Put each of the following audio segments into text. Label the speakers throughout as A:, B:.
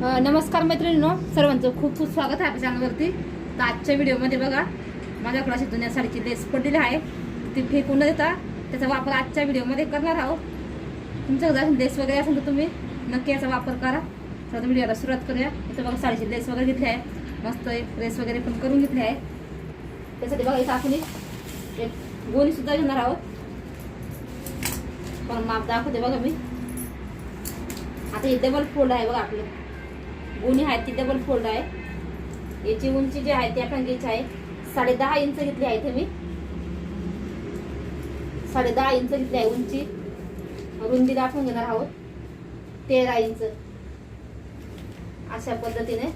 A: नमस्कार मैत्रिणींनो सर्वांचं खूप खूप स्वागत आहे आपल्या चॅनलवरती. तर आजच्या व्हिडिओमध्ये बघा माझ्याकडे अशी जुन्या साडीची लेस पडलेली आहे. ती फेकून न देता त्याचा वापर आजच्या व्हिडिओमध्ये करणार आहोत. तुमच्याकडे जर लेस वगैरे असेल तर तुम्ही नक्की याचा वापर करा. तर व्हिडिओला सुरुवात करूया. इथं बघा साडीची लेस वगैरे घेतली आहे. मस्त एक वगैरे पण करून घेतली आहे. त्यासाठी बघा इथं आपण एक गोणीसुद्धा घेणार आहोत. पण माप दाखवते बघा मी. आता हे डबल फोल्ड आहे बघा आपलं. गुणी आहेत ती डबल फोल्ड आहे. याची उंची जी आहे ती आपण आहे. साडे दहा इंच घेतली आहे इथे मी. साडे दहा इंच घेतली आहे उंची. रुंदी दाखवून घेणार आहोत. तेरा इंच. अशा पद्धतीने.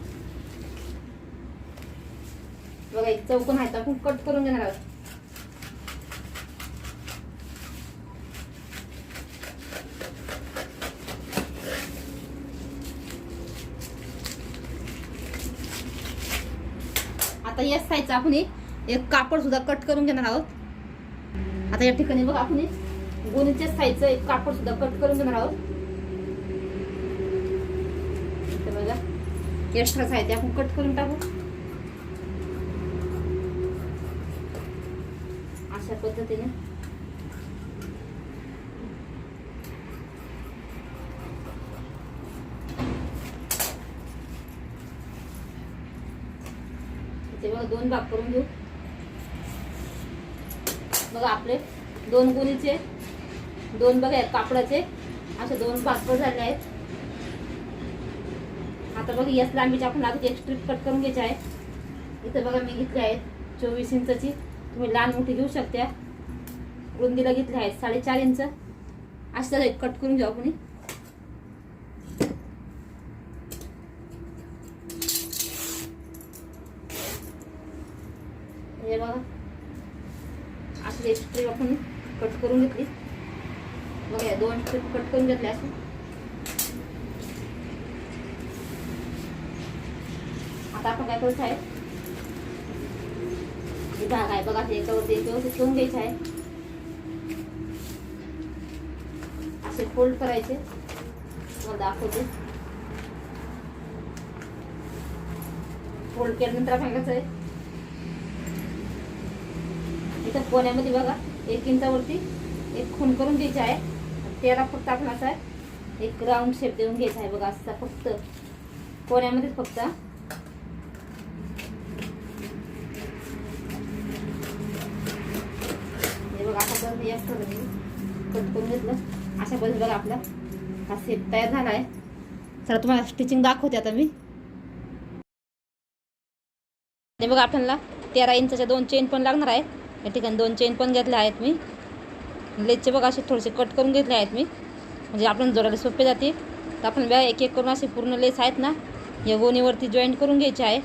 A: बघा एक चौकोन आहे तर आपण कट करून घेणार आहोत. आता या साईजचा आपण एक कापड सुद्धा कट करून घेणार आहोत. आता या ठिकाणी बघ आपण एक गोणीच्या साईजचं एक कापड सुद्धा कट करून घेणार आहोत. इथे बघा एक्स्ट्राच आहे ते आपण कट करून टाकू. अशा पद्धतीने इथे बघा दोन भाग करून घेऊ. बघा आपले दोन गुणीचे दोन बघा कापडाचे असे दोन भाग झाले आहेत. आता बघा याच लांबीचे आपण आधी एक स्ट्रीप कट करून घ्यायचे आहे. इथे बघा मी घेतले आहेत चोवीस इंचची. तुम्ही लहान मोठी घेऊ शकता. रुंदीला घेतल्या आहेत साडेचार इंच. असं कट करून घेऊ आपण हे बघा अशी एक स्ट्रीप आपण कट करून घेतली. बघा या दोन स्ट्रीप कट करून घेतल्या असं. आता आपण काय करायचं आहे? हे भाग आहे बघा ते याच्यावरती व्यवस्थित ठेवून घ्यायचं आहे. असे फोल्ड करायचे. मग दाखवते. फोल्ड केल्यानंतर आपण काय आहे? इथं पोण्यामध्ये बघा एक इंचावरती एक खून करून द्यायची आहे. त्याला फक्त आपण असा एक राऊंड शेप देऊन घ्यायचा आहे बघा असा फक्त. पोण्यामध्येच फक्त हे. बघा अशा पद्धतीने कट करून घेतलं. अशा पद्धतीने बघा आपला हा सेट तयार झाला आहे. चला तुम्हाला स्टिचिंग दाखवते आता मी. बघा आपल्याला तेरा इंचाच्या दोन चेन पण लागणार आहे या ठिकाणी दोन चेन पण घेतल्या आहेत मी. लेसचे बघा असे थोडेसे कट करून घेतले आहेत मी. म्हणजे आपण जोडायला सोपे जाते तर आपण बघा एक एक करून असे पूर्ण लेस आहेत ना या गोणीवरती जॉईंट करून घ्यायचे आहे.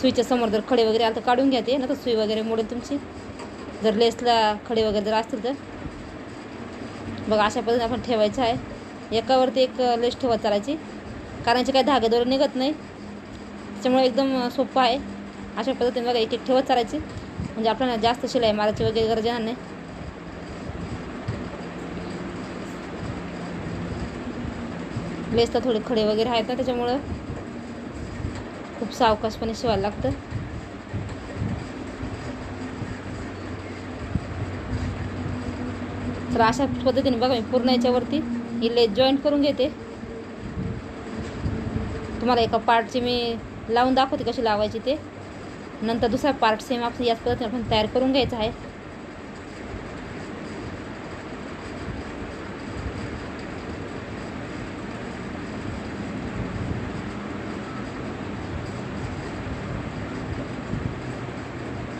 A: सुईच्या समोर जर खडे वगैरे आलं तर काढून घ्या ते ना तर सुई वगैरे मोडेल तुमची. जर लेसला खडे वगैरे जर असतील तर. बघा अशा पद्धतीने आपण ठेवायचं आहे. एकावरती एक लेस ठेवत चालायची. कारण याचे काही धागेदोरे निघत नाही. त्याच्यामुळे एकदम सोपं आहे. अशा पद्धतीने बघा एक एक ठेवत चालायची. म्हणजे आपल्याला जास्त शिलाई मारायची वगैरे गरज येणार नाही. लेसला थोडे खडे वगैरे आहेत ना त्याच्यामुळं खूप सावकाशपणे शिवायला लागतं. तर अशा पद्धतीने बघा मी पूर्ण याच्यावरती ही लेस जॉईंट करून घेते. तुम्हाला एका पार्टची मी लावून दाखवते कशी लावायची ते. नंतर दुसरा पार्ट सेम आपण याच पद्धतीने आपण तयार करून घ्यायचा आहे.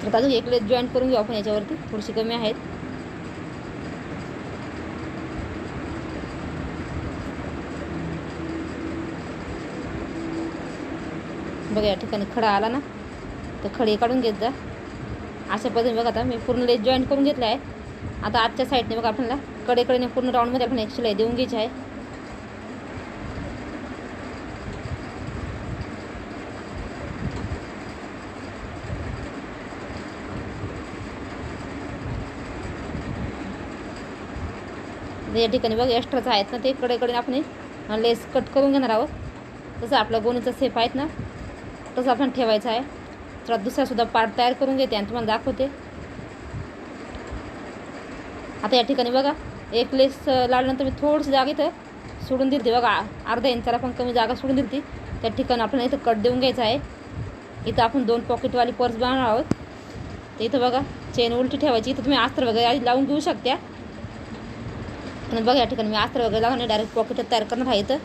A: तर अजून एक लेस जॉईंट करून घेऊ आपण याच्यावरती. थोडीशी कमी आहेत. बघा या ठिकाणी खडा आला ना. तर खडे काढून घेत जा. अशा पद्धतीने बघा आता मी पूर्ण लेस जॉईंट करून घेतला आहे. आता आजच्या साईडने बघा आपल्याला कडेकडेने पूर्ण राऊंडमध्ये आपण एक शिलाई देऊन घ्यायची आहे. या ठिकाणी बघा एक्स्ट्राच आहेत ना ते कडेकडे आपण लेस कट करून घेणार आहोत. तसं आपलं गोणीचं सेफ आहेत ना तसं आपण ठेवायचं आहे. तर दुसरासुद्धा पार्ट तयार करून घेते आणि तुम्हाला दाखवते. आता या ठिकाणी बघा एक लेस लावल्यानंतर मी थोडीशी जागा इथं सोडून दिली बघा अर्धा इंचाला पण कमी जागा सोडून दिली त्या ठिकाणी आपल्याला इथं कट देऊन घ्यायचं आहे. इथं आपण दोन पॉकेटवाली पर्स बनवणार आहोत. तर इथं बघा चेन उलटी ठेवायची. इथं तुम्ही अस्त्र वगैरे आधी लावून घेऊ शकता. पण बघा या ठिकाणी मी अस्त्र वगैरे लावून डायरेक्ट पॉकेटच तयार करणार आहे इथं.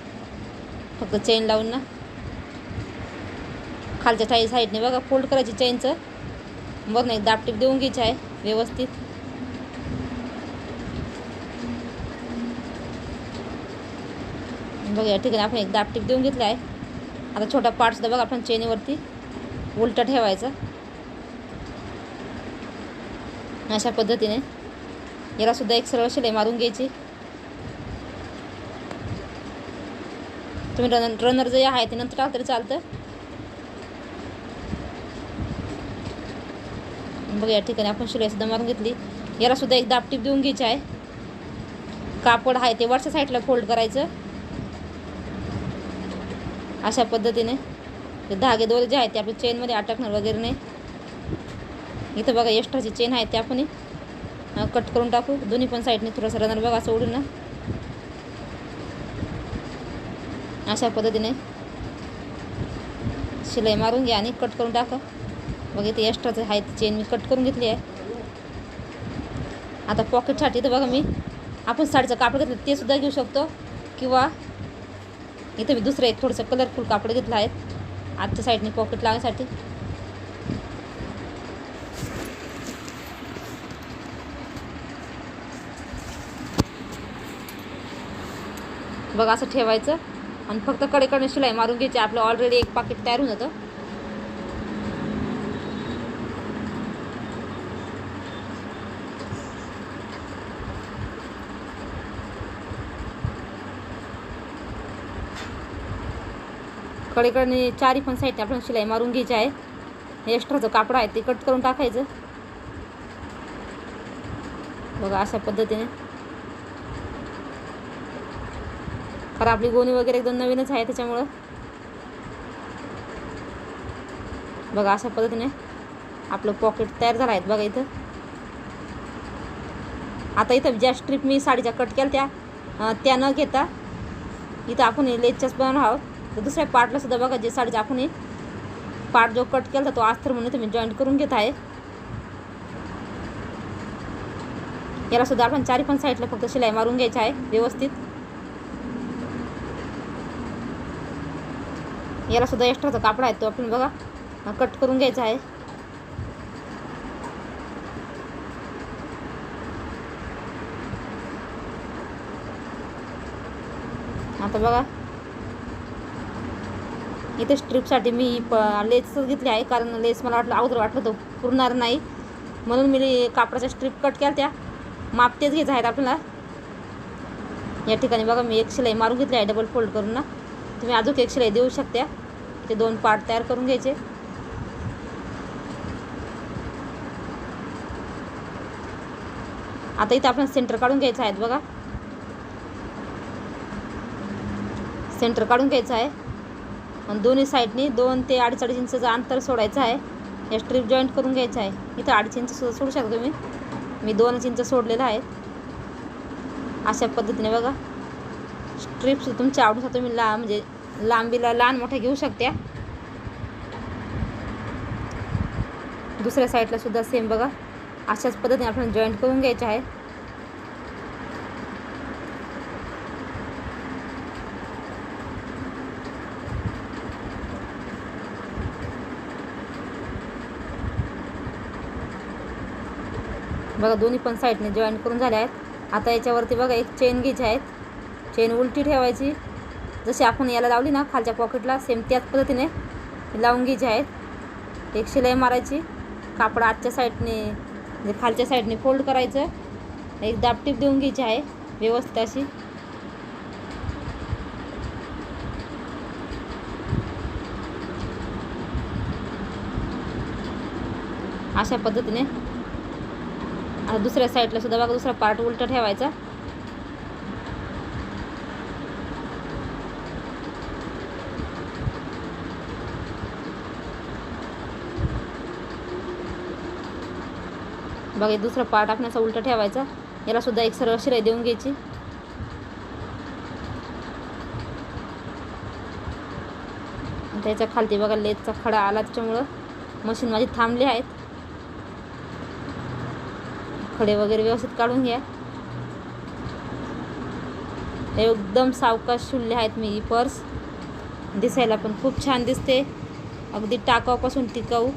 A: फक्त चेन लावून ना. खालच्या टाई साईडने बघा फोल्ड करायची चेनचं बघ ना एक दापटीप देऊन घ्यायची आहे व्यवस्थित. बघा या ठिकाणी आपण एक दापटीप देऊन घेतला आहे. आता छोटा पार्टसुद्धा बघा आपण चेनीवरती उलटा ठेवायचा. अशा पद्धतीने. याला सुद्धा एक सरळ शिलाई मारून घ्यायची. तुम्ही रन रनर जे आहे ते नंतर टाकलं तरी चालतं. बघा या ठिकाणी आपण शिलाई सुद्धा मारून घेतली. याला सुद्धा एक दापटीप देऊन घ्यायची आहे. कापड आहे ते वरच्या साईडला फोल्ड करायचं. अशा पद्धतीने. ते धागे दोरे जे आहेत ते आपल्या चेनमध्ये अटकणार वगैरे नाही. इथं बघा एक्स्ट्राची चेन आहे ते आपण कट करून टाकू. दोन्ही पण साईडने थोडंसं रनर बघा असं उडून ना. अशा पद्धतीने. शिलाई मारून घ्या आणि कट करून टाका. बघा इथे एक्स्ट्राचं आहे ती चेन मी कट करून घेतली आहे. आता पॉकेटसाठी तर बघा मी. आपण साडीचं कापड घेतलं ते सुद्धा घेऊ शकतो. किंवा इथं मी दुसरं एक थोडंसं कलरफुल कापड घेतलं आहे. आजच्या साईडने पॉकेट लावण्यासाठी बघा असं ठेवायचं. आणि फक्त कडेकडनं शिलाई मारून घ्यायची. आपलं ऑलरेडी एक पाकिट तयार होऊन जातं. कडेकडे चारी पण साईडने आपण शिलाई मारून घ्यायची आहे. एक्स्ट्राचं कापड आहे ते कट करून टाकायचं. बघा अशा पद्धतीने. कारण आपली गोणी वगैरे एकदम नवीनच आहे त्याच्यामुळं. बघा अशा पद्धतीने आपलं पॉकेट तयार झालं आहे बघा इथं. आता इथं ज्या स्ट्रीप मी साडीच्या कट केल्या त्या त्या न घेता इथं आपण लेसच्याच बनवणार आहोत. तर दुसऱ्या पार्टला सुद्धा बघा जे साडीचा आपण पार्ट जो कट केला तो आस्थर म्हणून तुम्ही जॉईंट करून घेत आहे. याला सुद्धा आपण चारी पण साईडला फक्त शिलाई मारून घ्यायची आहे व्यवस्थित. याला सुद्धा एक्स्ट्राचा कापड आहे तो आपण बघा कट करून घ्यायचा आहे. आता बघा इथे स्ट्रीपसाठी मी प लेसच घेतली आहे कारण लेस मला वाटलं अगोदर वाटलं तो पुरणार नाही. म्हणून मी कापडाच्या स्ट्रीप कट केल्या त्या माप तेच घ्यायचं आहेत आपल्याला. या ठिकाणी बघा मी एक शिलाई मारून घेतली आहे डबल फोल्ड करून ना. तुम्ही अजून एक शिलाई देऊ शकता. ते दोन पार्ट तयार करून घ्यायचे. आता इथं आपण सेंटर काढून घ्यायचं आहेत बघा. सेंटर काढून घ्यायचं आहे. आणि दोन्ही साईडनी दोन ते अडीच अडीच इंचचं अंतर सोडायचं आहे. या स्ट्रीप जॉईंट करून घ्यायचं आहे. इथं अडीच इंच सुद्धा सोडू शकतो तुम्ही. मी दोनच इंच सोडलेलं आहे. अशा पद्धतीने बघा. स्ट्रिप्स तुमच्या आवडीनुसार तुम्ही ला म्हणजे लांबीला लहान मोठ्या घेऊ शकत्या. दुसऱ्या साईडला सुद्धा सेम बघा. अशाच पद्धतीने आपण जॉईंट करून घ्यायचं आहे. बघा दोन्ही पण साईडने जॉईन करून झाले आहेत. आता याच्यावरती बघा एक चेन घ्यायची आहेत चेन उलटी ठेवायची. जशी आपण याला लावली ना खालच्या पॉकेटला सेम त्याच पद्धतीने लावून घ्यायची आहेत. एक शिलाई मारायची. कापड आजच्या साईडने म्हणजे खालच्या साईडने फोल्ड करायचं. एक दापटीप देऊन घ्यायची आहे व्यवस्थित अशी. अशा पद्धतीने दुसऱ्या साईडला सुद्धा बघा दुसरा पार्ट उलटा ठेवायचा. बघा दुसरा पार्ट आपण असा उलटा ठेवायचा. याला सुद्धा एक सरळ शिराई देऊन घ्यायची. त्याच्या खालती बघा लेजचा खडा आला त्याच्यामुळं. मशीन माझी थांबली आहेत. खडे वगैरे व्यवस्थित काढून घ्या. एकदम सावकाश शुल्ले आहेत मी ही पर्स. दिसायला पण खूप छान दिसते. अगदी टाकाऊपासून टिकाऊ.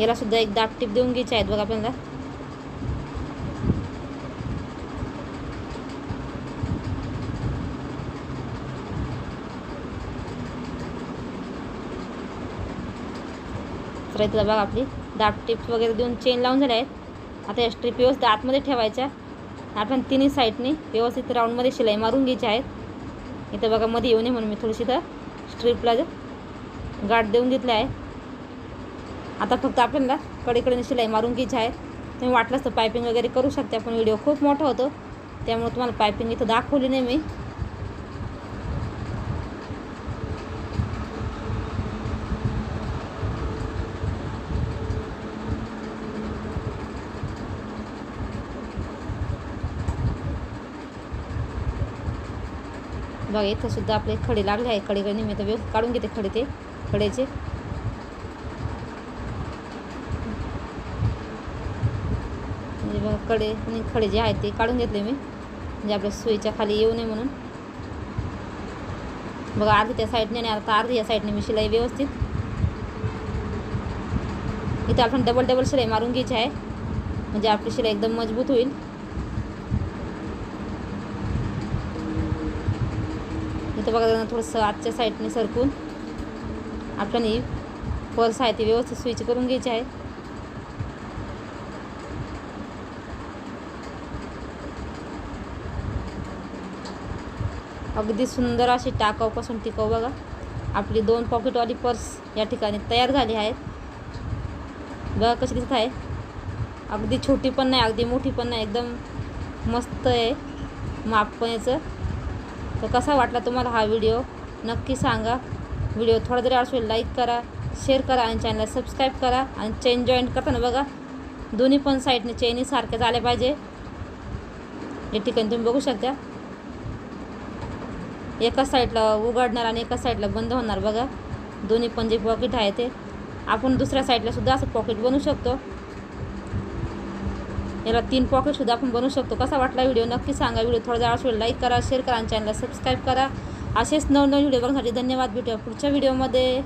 A: याला सुद्धा एक दाट टीप देऊन घ्यायची आहेत बघा आपल्याला. तर इथं बघा आपली. दाट टिप्स वगैरे देऊन चेन लावून झाल्या आहेत. आता या स्ट्रीप व्यवस्थित आतमध्ये ठेवायच्या. आपण तिन्ही साईडने व्यवस्थित राऊंडमध्ये शिलाई मारून घ्यायची आहेत. इथं बघा मध्ये येऊ नये म्हणून मी थोडीशी तर स्ट्रीपला गाठ देऊन घेतली आहे आता फक्त आपल्याला कडेकडे शिलाई मारून घ्यायची आहे तुम्ही वाटलंच तर पायपिंग वगैरे करू शकते आपण व्हिडिओ खूप मोठा होतो. त्यामुळे तुम्हाला पायपिंग इथं दाखवली नाही मी. बघा इथं सुद्धा आपले खडे लागले आहे खडे मी तर व्यवस्थित काढून घेते खडे ते खडेचे. म्हणजे बघा कडे आणि खडे जे आहेत ते काढून घेतले मी. म्हणजे आपल्या सुईच्या खाली येऊ नये म्हणून. बघा अर्धी त्या साईडने आणि आता अर्धी या साईडने मी शिलाई व्यवस्थित. इथं आपण डबल डबल शिलाई मारून घ्यायची आहे. म्हणजे आपली शिलाई एकदम मजबूत होईल. इथं बघा थोडंसं आजच्या साईडने सरकून आपल्याला ही पर्स आहे ती व्यवस्थित स्विच करून घ्यायची आहे अगदी सुंदर अशी टाकाऊपासून टिकाऊ बघा. आपली दोन पॉकेटवाली पर्स या ठिकाणी तयार झाली आहेत. बघा कशी दिसत आहे. अगदी छोटी पण नाही अगदी मोठी पण नाही एकदम मस्त आहे. माप पण याचं. तर कसा वाटला तुम्हाला हा व्हिडिओ? नक्की सांगा. व्हिडिओ थोडा जरी असेल लाईक करा शेअर करा आणि चॅनलला सबस्क्राईब करा आणि चेन जॉईंट करताना बघा. दोन्ही पण साईडने चेनी सारख्या झाले पाहिजे. या ठिकाणी तुम्ही बघू शकता. एका साईडला उघडणार आणि एका साईडला बंद होणार बघा. दोन्ही पण जे पॉकेट आहे ते. आपण दुसऱ्या साईडला सुद्धा असं पॉकेट बनवू शकतो. याला तीन पॉकेटसुद्धा आपण बनवू शकतो. कसा वाटला व्हिडिओ नक्की सांगा. व्हिडिओ थोडा जरा असेल लाईक करा शेअर करा आणि चॅनलला सबस्क्राईब करा. असेच नवनवीन व्हिडिओ बघण्यासाठी धन्यवाद. भेटूया पुढच्या व्हिडिओमध्ये